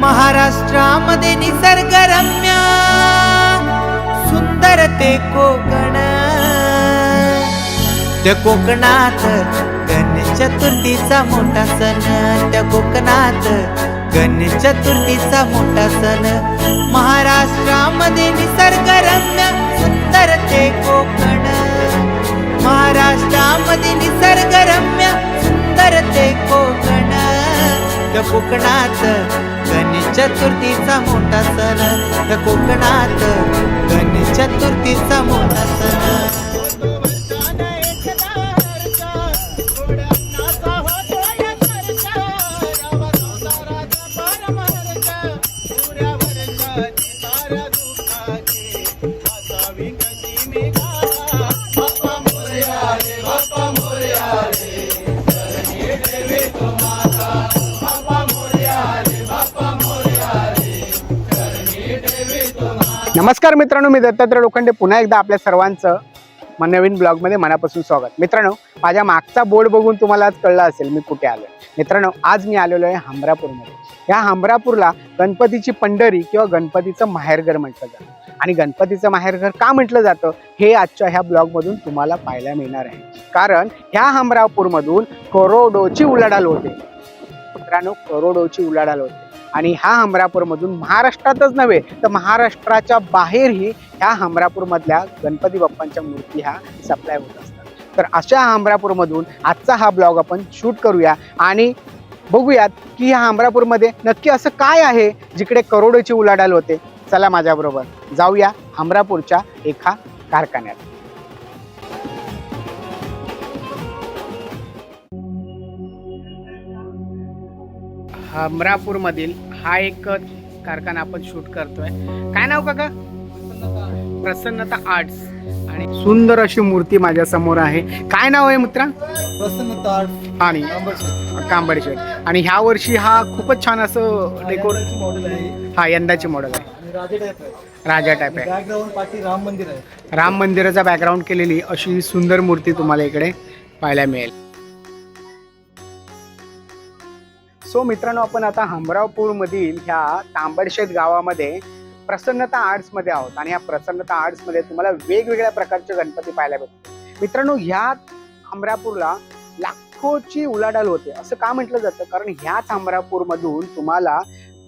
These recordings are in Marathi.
महाराष्ट्रामध्ये निसर्गरम्य सुंदर ते कोकण. त्या कोकणात गणेश चतुर्थीचा मोठा सण त्या कोकणात गणेश चतुर्थीचा मोठा सण. महाराष्ट्रामध्ये निसर्गरम्य सुंदर ते कोकण. महाराष्ट्रामध्ये निसर्गरम्य सुंदर ते कोकण. त्या कोकणात चतुर्थीचा मोठा सण त्या कोकणात. गणेश चतुर्थीचा मोठा सण. नमस्कार मित्रांनो मी दत्तात्रय लोखंडे. पुन्हा एकदा आपल्या सर्वांचं म- नवीन ब्लॉगमध्ये मनापासून स्वागत. मित्रांनो माझ्या मागचा बोर्ड बघून तुम्हाला आज कळलं असेल मी कुठे आलो मित्रांनो आज मी आलेलो आहे हमरापूरमध्ये. या हमरापूरला गणपतीची पंढरी किंवा गणपतीचं माहेरघर म्हटलं जातं. आणि गणपतीचं माहेरघर का म्हटलं जातं हे आजच्या ह्या ब्लॉगमधून तुम्हाला पाहायला मिळणार आहे. कारण ह्या हमरापूरमधून करोडोची उलाढाल होते. मित्रांनो करोडोची उलाढाल होते. आणि ह्या हमरापूरमधून महाराष्ट्रातच नव्हे तर महाराष्ट्राच्या बाहेरही ह्या हमरापूरमधल्या गणपती बाप्पांच्या मूर्ती ह्या सप्लाय होत असतात. तर अशा हमरापूरमधून आजचा हा ब्लॉग आपण शूट करूया आणि बघूयात की ह्या हमरापूरमध्ये नक्की असं काय आहे जिकडे करोडोची उलाढाल होते. चला माझ्याबरोबर जाऊया हमरापूरच्या एका कारखान्यात. हमरापूरमधील हा एक कारखाना आपण शूट करतोय. काय नाव काका? प्रसन्नता आर्ट्स. आणि सुंदर अशी मूर्ती माझ्यासमोर आहे. काय नाव आहे मित्रा? प्रसन्न ताट आणि कांबडशेठ आणि ह्या वर्षी हा खूपच छान असं डेकोर मॉडेल आहे. हा यंदाची मॉडेल आहे. राजे टाईप आहे. राम मंदिर आहे. राम मंदिराचा बॅकग्राऊंड केलेली अशी सुंदर मूर्ती तुम्हाला इकडे पाहायला मिळेल. सो मित्रांनो आपण आता हमरावपूर मधील ह्या तांबडशेत गावामध्ये प्रसन्नता आर्ट्समध्ये आहोत. आणि ह्या प्रसन्नता आर्ट्समध्ये तुम्हाला वेगवेगळ्या प्रकारचे गणपती पाहायला भेटतात. मित्रांनो ह्या हमरापूरला लाखोची उलाढाल होते. असं का म्हटलं जातं? कारण ह्याच हमरापूर मधून तुम्हाला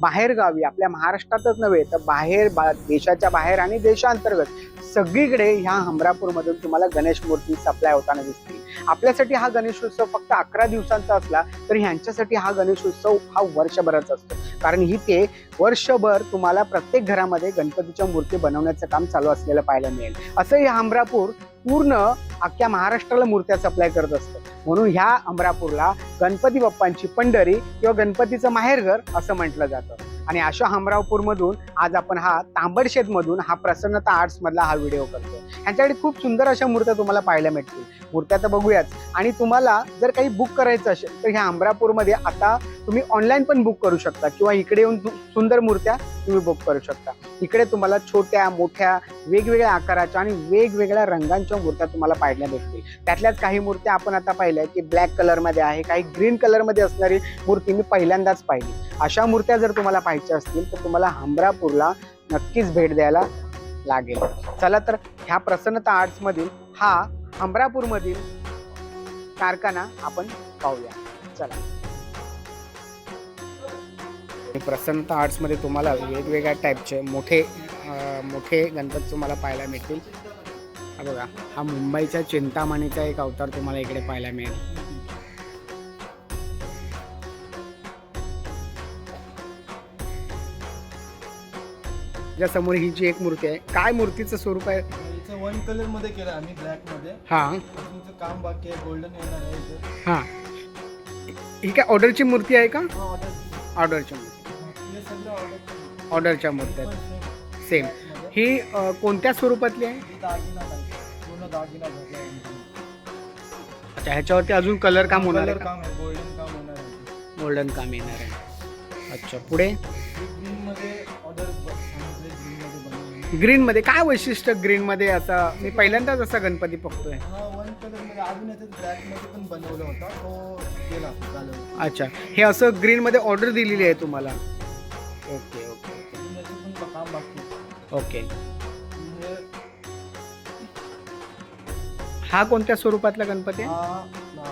बाहेरगावी आपल्या महाराष्ट्रातच नव्हे तर बाहेर बा देशाच्या बाहेर आणि देशांतर्गत सगळीकडे ह्या हमरापूरमधून तुम्हाला गणेश मूर्ती सप्लाय होताना दिसतील. आपल्यासाठी हा गणेशोत्सव फक्त अकरा दिवसांचा असला तरी ह्यांच्यासाठी हा गणेशोत्सव हा वर्षभराचा असतो. कारण इथे वर्षभर तुम्हाला प्रत्येक घरामध्ये गणपतीच्या मूर्ती बनवण्याचं काम चालू असलेलं पाहायला मिळेल. असं हे हमरापूर पूर्ण अख्ख्या महाराष्ट्राला मूर्त्या सप्लाय करत असतं. म्हणून ह्या अमरापूरला गणपती बाप्पांची पंढरी किंवा गणपतीचं माहेरघर असं म्हटलं जातं. आणि अशा हमरावपूरमधून आज आपण हा तांबडशेतमधून हा प्रसन्नता आर्ट्स मधला हा व्हिडिओ करतो ह्यांच्याकडे खूप सुंदर अशा मूर्त्या तुम्हाला पाहायला मिळतील. मूर्त्या तर बघूयाच. आणि तुम्हाला जर काही बुक करायचं असेल तर ह्या हमरापूरमध्ये आता तुम्ही ऑनलाईन पण बुक करू शकता किंवा इकडे येऊन सुंदर मूर्त्या तुम्ही बुक करू शकता. इकडे तुम्हाला छोट्या मोठ्या वेगवेगळ्या आकाराच्या आणि वेगवेगळ्या रंगांच्या मूर्त्या तुम्हाला पाहायला भेटतील. त्यातल्याच काही मूर्त्या आपण आता पाहिल्या की ब्लॅक कलरमध्ये आहे काही ग्रीन कलरमध्ये असणारी मूर्ती मी पहिल्यांदाच पाहिली. अशा मूर्त्या जर तुम्हाला पाहायच्या असतील तर तुम्हाला हमरापूरला नक्कीच भेट द्यायला लागेल. चला तर ह्या प्रसन्नता आर्ट्समधील हा हमरापूरमधील कारखाना आपण पाहूया. चला. हे प्रसन्नता आर्ट्समध्ये तुम्हाला वेगवेगळ्या टाईपचे मोठे मोठे गणपती तुम्हाला पाहायला मिळतील. बघा हा मुंबईच्या चिंतामणीचा एक अवतार तुम्हाला इकडे पाहायला मिळेल. त्याच्यासमोर ही जी एक मूर्ती आहे काय मूर्तीचं स्वरूप आहे? इथं वन कलरमध्ये केलं आम्ही ब्लॅकमध्ये हा काम बाकी आहे गोल्डन येणार आहे इथं. हा. ही काय ऑर्डरची मूर्ती आहे का? हा ऑर्डर ऑर्डरची मूर्ती. हे सगळं ऑर्डर ऑर्डरच्या मूर्त्या आहेत. सेम. ही अ, कोणत्या स्वरूपातली आहे? दागिना टाईप पूर्ण दागिना भरला अच्छा ह्याच्यावरती अजून कलर काम होणार आहे काम आहे गोल्डन काम होणार आहे. गोल्डन काम येणार आहे. अच्छा पुढे? ग्रीन मध्ये ऑर्डर मध्ये बनवून ग्रीन मध्ये काय वैशिष्ट्य ग्रीन मध्ये असं मी पहिल्यांदाच असा गणपती बघतोय. हा वन कलरमध्ये अजून याच्यात ब्लॅकमध्ये पण बनवला होता. तो गेला झालं. अच्छा. हे असं ग्रीन मध्ये ऑर्डर दिलेली आहे तुम्हाला? ओके ओके अजून याचं पण काम बाकी आहे. ओके. म्हणजे हा कोणत्या स्वरूपातला गणपती आहे? हा ना-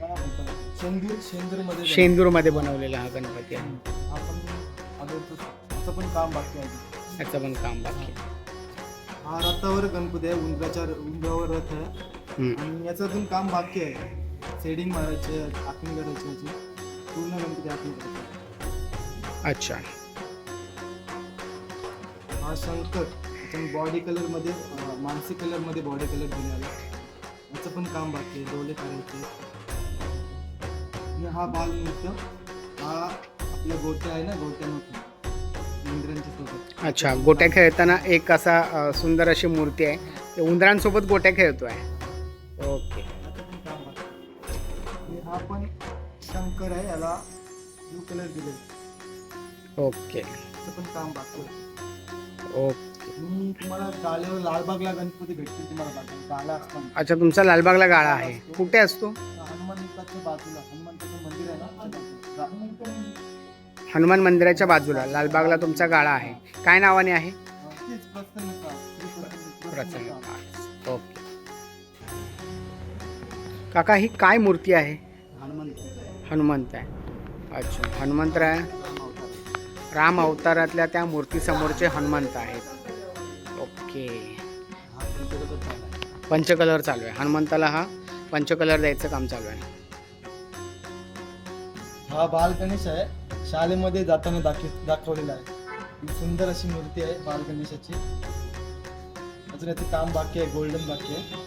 काय म्हणतात? शेंदूर शेंदूरमध्ये शेंदूरमध्ये बनवलेला हा गणपती आहे. त्याचं पण काम बाकी आहे. याचं पण काम बाकी आहे. हा रथावर गणपती आहे उंदराच्या उंदरावर रथ आहे. हम्म. आणि याचं अजून काम बाकी आहे. सेडिंग मारायचे आखणी करायची याची. पूर्ण गणपती आखणी करायची अच्छा. हा शंकर बॉडी कलरमध्ये अं, मानसी कलरमध्ये बॉडी कलर दिलेला याचं पण काम बाकी आहे डोळे करायचे आणि हा बालनृत्य हा आपल्या गोट्या आहे ना इंद्रांच्या सोबत अच्छा गोट्या खेळताना एक असा अ, सुंदर अशी मूर्ती आहे. ते उंदरांसोबत गोट्या ओके. बाकी आहे. हा पण शंकर आहे याला ब्लू कलर दिले ओके. पण काम बाकी आहे. ओके. मी तुम्हाला गाल्यावर लालबागला गणपती भेटतील तुम्हाला. गाला असताना. अच्छा तुमचा लालबागला गाळा आहे. कुठे असतो हनुमंताच्या बाजूला हनुमंताचं मंदिर आहे ना? त्या बाजूला. हनुमान मंदिराच्या बाजूला लालबागला तुमचा गाळा आहे. काय नावाने आहे? प्रसन्न- ओके. काका ही काय मूर्ती आहे? हनुमंत आहे. अच्छा हनुमंतराय राम अवतारातल्या त्या मूर्तीसमोरचे हनुमंत आहेत. ओके. चालू आहे. पंचकलर चालू आहे. हनुमंताला हा पंचकलर द्यायचं काम चालू आहे. हा बाल गणेश आहे. शाळेमध्ये जाताना दाखव दाखवलेला आहे. ही सुंदर अशी मूर्ती आहे बाल गणेशाची अजून याचं काम बाकी आहे गोल्डन बाकी आहे.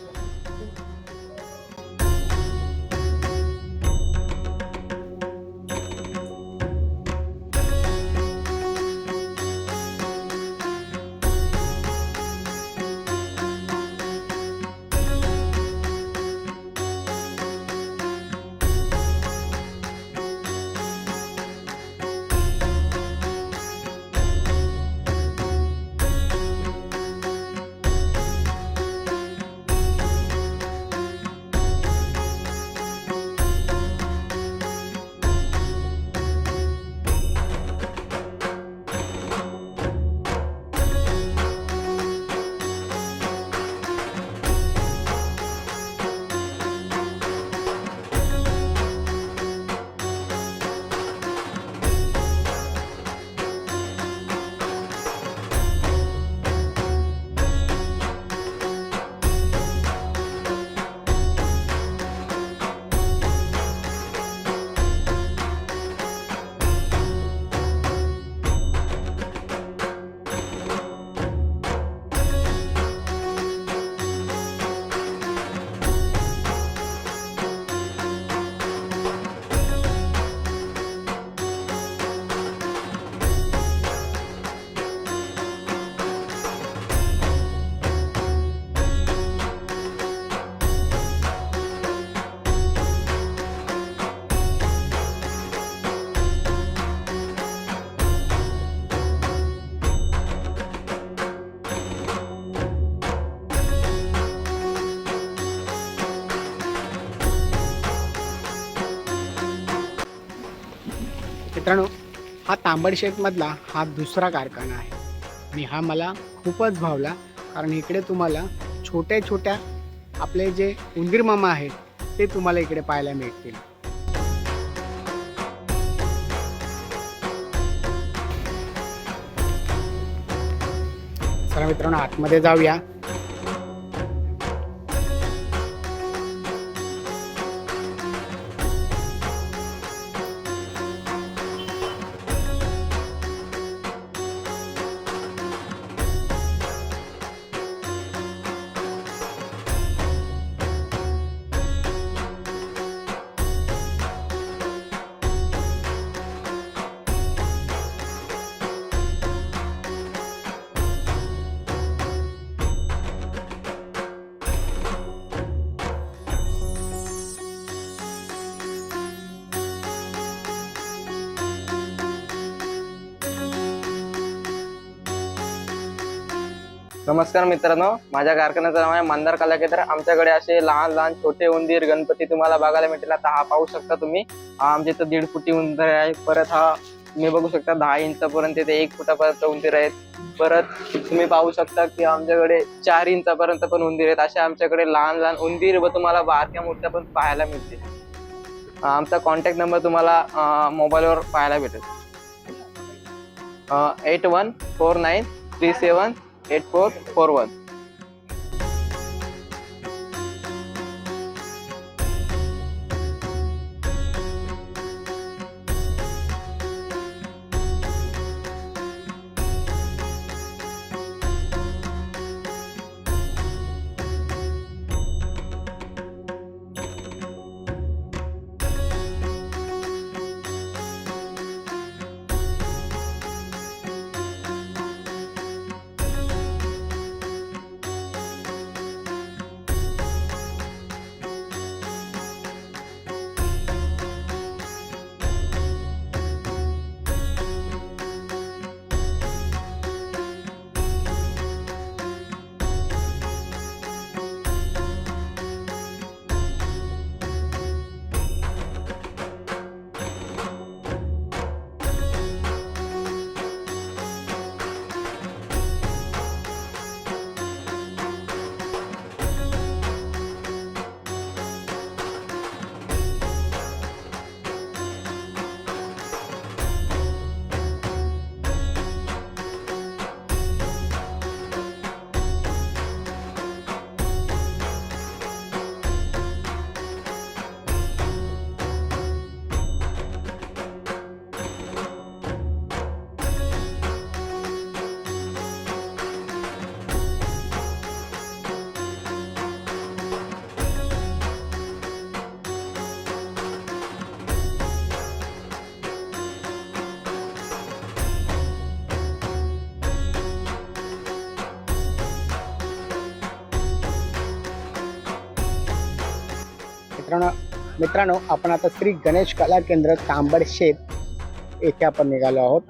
मित्रांनो हा तांबडशेतमधला हा दुसरा कारखाना आहे. आणि हा मला खूपच भावला कारण इकडे तुम्हाला छोट्या छोट्या आपले जे उंदीर मामा आहेत ते तुम्हाला इकडे पाहायला मिळतील. चला मित्रांनो आतमध्ये जाऊया. नमस्कार मित्रांनो. माझ्या कारखान्याचं नाव आहे मंदार कला केंद्र आमच्याकडे असे लहान लहान छोटे उंदीर गणपती तुम्हाला बघायला मिळतील. आता हा पाहू शकता तुम्ही. हा आमच्या इथं दीड फुटी उंदीर आहे. परत हा तुम्ही बघू शकता दहा इंचापर्यंत ते एक फुटापर्यंत उंदीर आहेत. परत तुम्ही पाहू शकता की आमच्याकडे चार इंचापर्यंत पण उंदीर आहेत. असे आमच्याकडे लहान लहान उंदीर व तुम्हाला बारक्या मूर्त्या पण पाहायला मिळतील. आमचा कॉन्टॅक्ट नंबर तुम्हाला मोबाईलवर पाहायला भेटेल. Eight one four nine three seven eight four four one मित्रांनो मित्रांनो आपण आता श्री गणेश कला केंद्र तांबडशेत येथे आपण निघालो आहोत.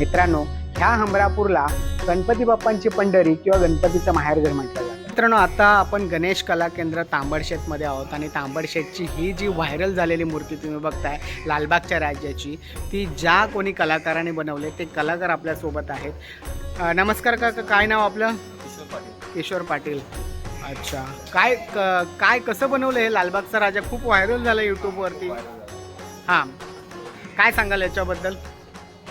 मित्रांनो ह्या हमरापूरला गणपती बाप्पांची पंढरी किंवा गणपतीचं माहेरघर म्हटलं जातं. मित्रांनो आता आपण गणेश कला केंद्र तांबडशेतमध्ये आहोत आणि तांबडशेतची ही जी व्हायरल झालेली मूर्ती तुम्ही बघताय लालबागच्या राज्याची ती ज्या कोणी कलाकाराने बनवले ते कलाकार आपल्यासोबत आहेत. नमस्कार काका काय नाव आपलं? किशोर पाटील. अच्छा काय क- काय कसं बनवलं हे? लालबागचा राजा खूप व्हायरल झालं यूट्यूबवरती हां. काय सांगाल याच्याबद्दल?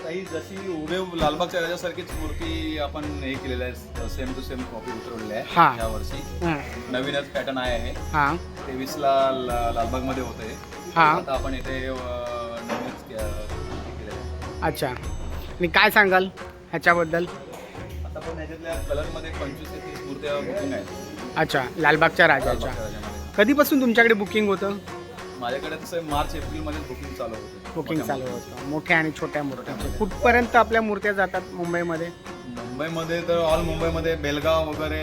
काही जशी उभे लालबागच्या राजासारखीच मूर्ती आपण हे केलेलं आहे. सेम टू सेम कॉपी उतरवलेली हा. आहे यावर्षी हां नवीनच पॅटर्न आहे हे. हां. तेवीसला लालबागमध्ये होते हा. आता आपण इथे अं, नवीनच के- हे केलेलं आहे. अच्छा. आणि काय सांगाल ह्याच्याबद्दल? आता पण ह्याच्यातल्या कलरमध्ये पंचवीस ते तीस मूर्त्या बुकिंग आहेत. अच्छा. लालबागच्या राजाच्या. लालबागच्या राजामध्ये. कधीपासून तुमच्याकडे बुकिंग होतं? माझ्याकडे तसं मार्च एप्रिलमध्ये बुकिंग चालू होते. बुकिंग चालू. होतं. मोठ्या आणि छोट्या मूर्त्यांचे मोठ्या कुठपर्यंत आपल्या मूर्त्या जातात मुंबईमध्ये? मुंबईमध्ये तर ऑल मुंबईमध्ये बेलगाव वगैरे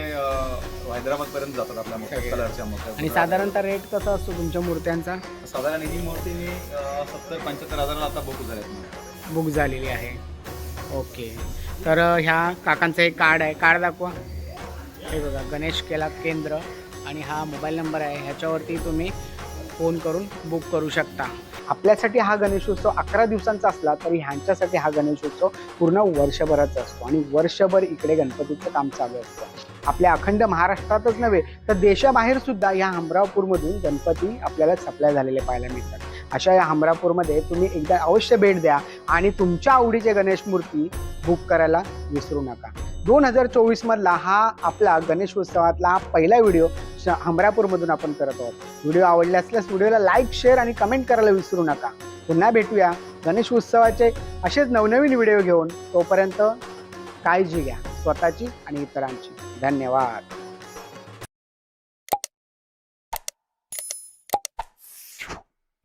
हैदराबाद पर्यंत जातात आपल्या मोठ्या. कलरच्या मोठ्या आणि साधारणतः रेट कसा असतो तुमच्या मूर्त्यांचा? साधारण ही मूर्ती मी सत्तर पंच्याहत्तर हजाराला आता बुक झाल्यात बुक झालेली आहे. ओके तर ह्या काकांचं एक कार्ड आहे. कार्ड दाखवा. हे बघा गणेश केला केंद्र. आणि हा मोबाईल नंबर आहे. ह्याच्यावरती तुम्ही फोन करून बुक करू शकता. आपल्यासाठी हा गणेशोत्सव अकरा दिवसांचा असला तरी ह्यांच्यासाठी हा गणेशोत्सव पूर्ण वर्षभराचा असतो आणि वर्षभर इकडे गणपतीचं काम चालू असतं. आपल्या अखंड महाराष्ट्रातच नव्हे तर देशाबाहेर सुद्धा या हमरावपूरमधून गणपती आपल्याला सप्लाय झालेले पाहायला मिळतात. अशा या हमरापूरमध्ये तुम्ही एकदा अवश्य भेट द्या आणि तुमच्या आवडीचे गणेश मूर्ती बुक करायला विसरू नका. दोन हजार चोवीस मधला हा आपला गणेश उत्सवातला हा पहिला व्हिडिओ श- हमरापूरमधून आपण करत आहोत. व्हिडिओ आवडले असल्यास व्हिडिओला लाईक शेअर आणि कमेंट करायला विसरू नका. पुन्हा भेटूया गणेश उत्सवाचे असेच नवनवीन व्हिडिओ घेऊन. तोपर्यंत काळजी घ्या स्वतःची आणि इतरांची. धन्यवाद.